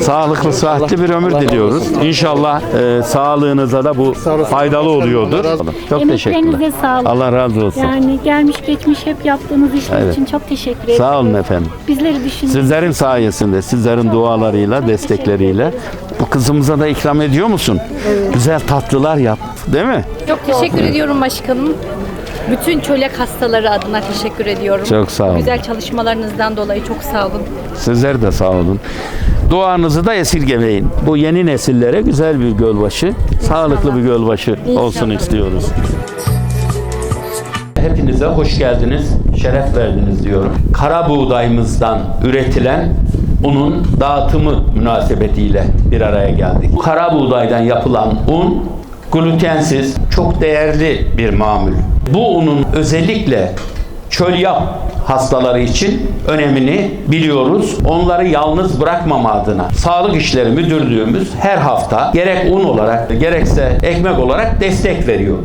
Sağlıklı, sıhhatli bir ömür diliyoruz. İnşallah e, sağlığınıza da bu faydalı oluyordur. Çok teşekkürler. Sağlık. Allah razı olsun. Yani gelmiş geçmiş hep yaptığınız işler Evet. için çok teşekkür ederim. Sağ olun efendim. Bizleri düşünün. Sizlerin sayesinde, sizlerin dualarıyla, destekleriyle bu kızımıza da ikram ediyor musun? Güzel tatlılar yap, değil mi? Çok teşekkür ediyorum başkanım. Bütün çölek hastaları adına teşekkür ediyorum. Çok sağ olun. Güzel çalışmalarınızdan dolayı çok sağ olun. Sizler de sağ olun. Duanızı da esirgemeyin. Bu yeni nesillere güzel bir gölbaşı, sağlıklı bir gölbaşı olsun istiyoruz. Hepinize hoş geldiniz, şeref verdiniz diyorum. Kara buğdayımızdan üretilen unun dağıtımı münasebetiyle bir araya geldik. Bu kara buğdaydan yapılan un glutensiz, çok değerli bir mamul. Bu unun özellikle çöl yap hastaları için önemini biliyoruz. Onları yalnız bırakmama adına Sağlık İşleri Müdürlüğümüz her hafta gerek un olarak gerekse ekmek olarak destek veriyor.